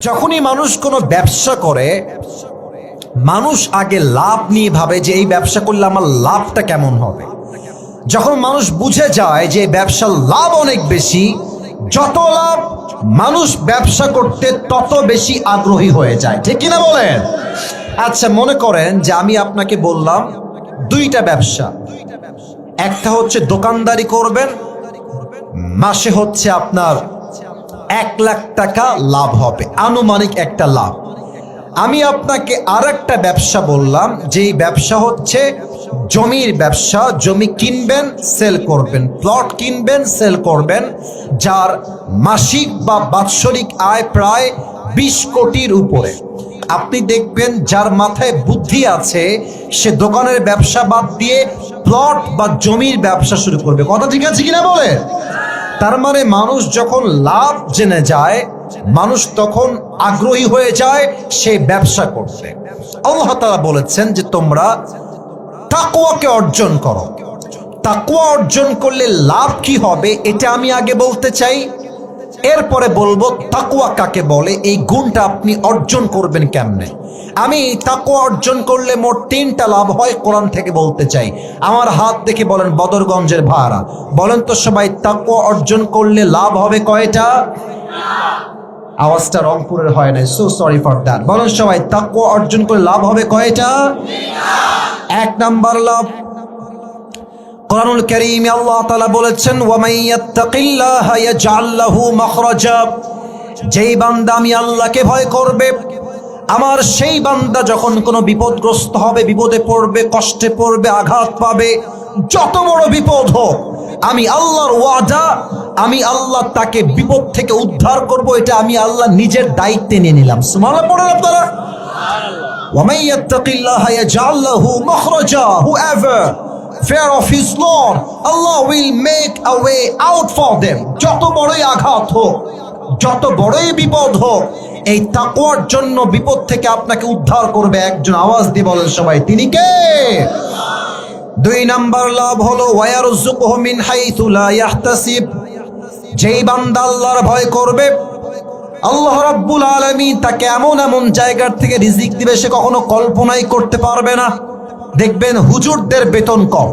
যখনই মানুষ কোনো ব্যবসা করে, মানুষ আগে লাভ নিয়ে ভাবে যে এই ব্যবসা করলে আমার লাভটা কেমন হবে। যখন মানুষ বুঝে যায় যে ব্যবসার লাভ অনেক বেশি, যত লাভ মানুষ ব্যবসা করতে তত বেশি আগ্রহী হয়ে যায়। ঠিক কিনা বলেন? আচ্ছা মনে করেন যে আমি আপনাকে বললাম দুইটা ব্যবসা। একটা হচ্ছে দোকানদারি করবেন, মাসে হচ্ছে আপনার এক লাখ টাকা লাভ হবে। আনুমানিক একটা লাভ। আমি আপনাকে আর একটা ব্যবসা বললাম, যেই ব্যবসা হচ্ছে জমির ব্যবসা। জমি কিনবেন, সেল করবেন। প্লট কিনবেন, সেল করবেন, যার মাসিক বা বাৎসরিক আয় প্রায় বিশ কোটির উপরে। আপনি দেখবেন যার মাথায় বুদ্ধি আছে, সে দোকানের ব্যবসা বাদ দিয়ে প্লট বা জমির ব্যবসা শুরু করবে। কথা ঠিক আছে কিনা বলে তার মানে মানুষ যখন লাভ জেনে যায়, মানুষ তখন আগ্রহী হয়ে যায় সেই ব্যবসা করতে। আল্লাহ বলেছেন যে তোমরা তাকুয়াকে অর্জন করো। তাকুয়া অর্জন করলে লাভ কি হবে, এটা আমি আগে বলতে চাই। এরপরে বলব তাকুয়া কাকে বলে? এই গুণটা আপনি অর্জন করবেন কেমনে? আমি তাকুয়া অর্জন করলে মোট তিনটা লাভ হয় কোরআন থেকে বলতে চাই। আমার হাত দেখে বলেন, বদরগঞ্জের ভাড়া। বলেন তো সবাই তাকুয়া অর্জন করলে লাভ হবে কয়টা? আওয়াজটা রংপুরের হয় নাই সো সরি ফর দ্যাট বলেন সবাই তাকুয়া অর্জন করে লাভ হবে কয়টা? এক নাম্বার লাভ। কোরআনুল করিম আল্লাহ তালা বলেছেন যেই বান্দা আমি আল্লাহকে ভয় করবে, আমার সেই বান্দা যখন কোনো বিপদগ্রস্ত হবে, বিপদে পড়বে, কষ্টে পড়বে, আঘাত পাবে, যত বড় বিপদ হোক, আমি আল্লাহর ওয়াদা, আমি আল্লাহ তাকে বিপদ থেকে উদ্ধার করব, এটা আমি আল্লাহ নিজের দায়িত্বে নিয়ে নিলাম। সুমানা পড়েন আপনারা। ওয়ামাইয়াত্তাকিল্লাহ ইয়াজআল লাহু মাখরাজা, however. Fear of his Lord, Allah will make a way out for them. যত বড়ই আঘাত হোক, যত বড়ই বিপদ হোক, এই তাকওয়ার জন্য বিপদ থেকে আপনাকে উদ্ধার করবে একজন আওয়াজ দিয়ে বলেন সবাই, তিনি কে? দুই নাম্বার লাভ হলো ওয়ারযুকুহু মিন হাইথু লা ইয়াহতাসিব। যেই বান্দা আল্লাহর ভয় করবে, আল্লাহ রাব্বুল আলামিন তাকে এমন এমন জায়গার থেকে রিজিক দিবে সে কখনো কল্পনাই করতে পারবে না। দেখবেন হুজুরদের বেতন কম।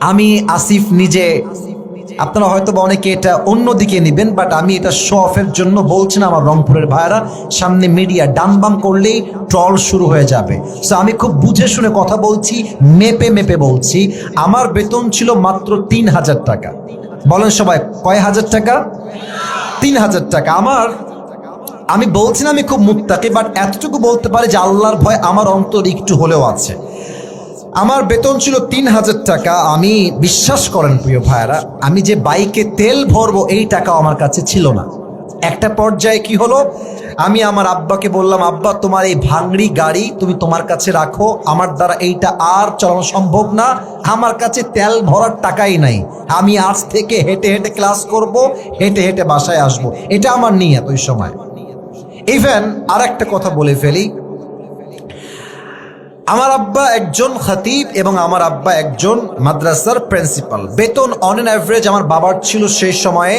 আমি আসিফ নিজে, আপনারা হয়তো বা অনেকে এটা অন্যদিকে নেবেন বাট আমি এটা শো অফের জন্য বলছি না আমার রংপুরের ভাইরা সামনে মিডিয়া ডান বাম করলেই ট্রল শুরু হয়ে যাবে। সো আমি খুব বুঝে শুনে কথা বলছি, মেপে মেপে বলছি, আমার বেতন ছিল মাত্র তিন হাজার টাকা। বলেন সবাই, কয় হাজার টাকা? তিন হাজার টাকা। আমার আমি বলছি না আমি খুব মুক্তাকে বাট এতটুকু বলতে পারি যে আল্লাহর ভয় আমার অন্তর একটু হলেও আছে। আমার বেতন ছিল তিন হাজার টাকা। আমি বিশ্বাস করেন প্রিয় ভাইয়েরা, আমি যে বাইকে তেল ভরবো এই টাকাও আমার কাছে ছিল না। একটা পর্যায়ে কি হলো? আমি আমার আব্বাকে বললাম, আব্বা, তোমার এই ভাঙড়ি গাড়ি তুমি তোমার কাছে রাখো। আমার দ্বারা এইটা আর চালানো সম্ভব না। আমার কাছে তেল ভরার টাকাই নাই। আমি আজ থেকে হেঁটে হেঁটে ক্লাস করব, হেঁটে হেঁটে বাসায় আসব। এটা আমার নিয়ত ওই সময়। ইভেন আর একটা কথা বলে ফেলি। আমার আব্বা একজন খাতিব এবং আমার আব্বা একজন মাদ্রাসার প্রিন্সিপাল। বেতন অন এন অ্যাভারেজ আমার বাবার ছিল সেই সময়ে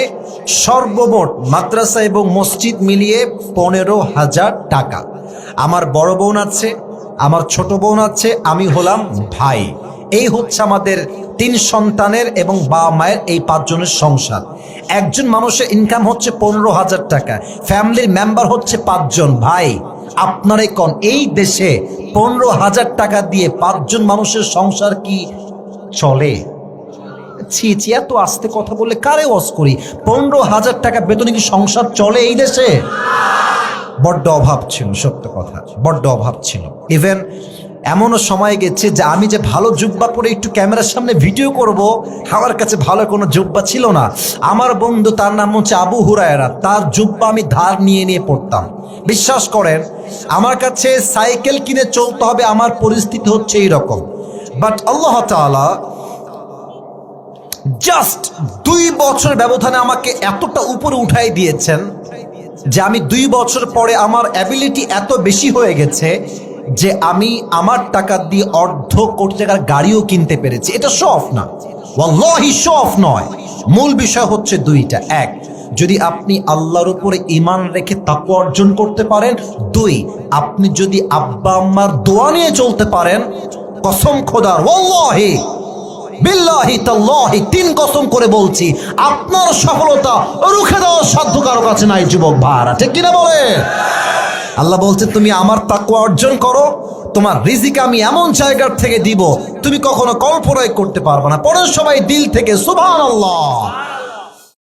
সর্বমোট মাদ্রাসা এবং মসজিদ মিলিয়ে পনেরো হাজার টাকা। আমার বড় বোন আছে, আমার ছোট বোন আছে, আমি হলাম ভাই। এই হচ্ছে আমাদের তিন সন্তানের এবং বাবা মায়ের এই পাঁচজনের সংসার। একজন মানুষের ইনকাম হচ্ছে পনেরো হাজার টাকা ফ্যামিলির মেম্বার হচ্ছে পাঁচজন। ভাই আপনারাই কন, এই দেশে পনেরো হাজার টাকা দিয়ে পাঁচজন মানুষের সংসার কি চলে? ছি ছি, এত আস্তে কথা বললে কারে ওয়াজ করি? পনেরো হাজার টাকা বেতনে কি সংসার চলে এই দেশে? বড্ড অভাব ছিল, সত্য কথা, বড্ড অভাব ছিল। ইভেন এমনও সময় গেছে যে আমি যে ভালো জুব্বা পরে একটু ক্যামেরার সামনে ভিডিও করব, আমার কাছে ভালো কোনো জুব্বা ছিল না। আমার বন্ধু তার নাম হচ্ছে আবু হুরায়রা। তার জুব্বা আমি ধার নিয়ে নিয়ে পড়তাম। বিশ্বাস করেন, আমার কাছে সাইকেল কিনে চলতে হবে, আমার পরিস্থিতি হচ্ছে এই রকম বাট আল্লাহ তাআলা জাস্ট দুই বছর ব্যবধানে আমাকে এতটা উপরে উঠাই দিয়েছেন যে আমি দুই বছর পরে আমার অ্যাবিলিটি এত বেশি হয়ে গেছে যে আমি আমার টাকা দিয়ে অর্ধ কোটি টাকার গাড়িও কিনতে পেরেছি। এটা অফ না। নয়। মূল বিষয় হচ্ছে দুইটা। এক, যদি আপনি আল্লাহর উপরে ইমান রেখে তাকওয়া অর্জন করতে পারেন। দুই, আপনি যদি আব্বা আম্মার দোয়া নিয়ে চলতে পারেন। কসম খোদার, ওয়াল্লাহি তিন কসম করে বলছি, আপনার সফলতা রুখে দেওয়ার সাধ্য কারও কাছে নাই, যুবক ভাড়া ঠিক কিনা বলে? আল্লাহ বলছে, তুমি আমার তাকুয়া অর্জন করো। তোমার রিজিক আমি এমন জায়গার থেকে দিব, তুমি কখনো কল্পনায় করতে পারবে না। পরের সবাই দিল থেকে সুভান আল্লাহ